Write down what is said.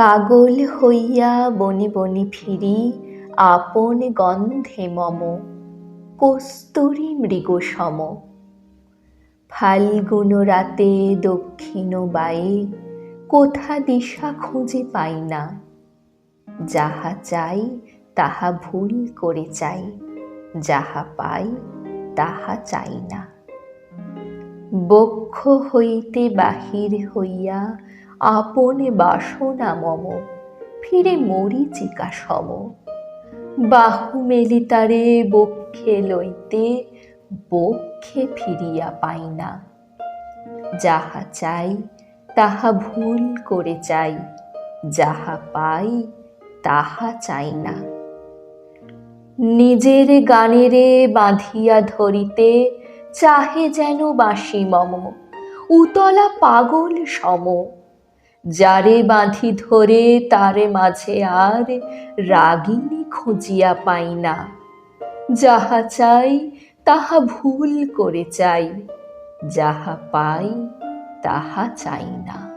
পাগল হইয়া বনে বনে ফিরি, আপন গন্ধে মম, কস্তুরী মৃগ সম ফাল্গুন রাতে দক্ষিণ বায়ে, কোথা দিশা খুঁজে পাই না। যাহা চাই, তাহা ভুল করে চাই, যাহা পাই, তাহা চাই না। বক্ষ হইতে বাহির হইয়া আপন বাসনা মম, ফিরে মরিচিকা সম। বাহু মেলি তারে বক্ষে লইতে, বক্ষে ফিরিয়া পাই না। যাহা চাই, তাহা ভুল করে চাই, যাহা পাই, তাহা চাই না। নিজের গানেরে বাঁধিয়া ধরিতে, চাহে যেন বাঁশি মম, উতলা পাগল সম। যারে বাঁধি ধরে তারে মাঝে আর রাগিনী খুঁজিয়া পাই না। যাহা চাই, তাহা ভুল করে চাই, যাহা পাই, তাহা চাই না।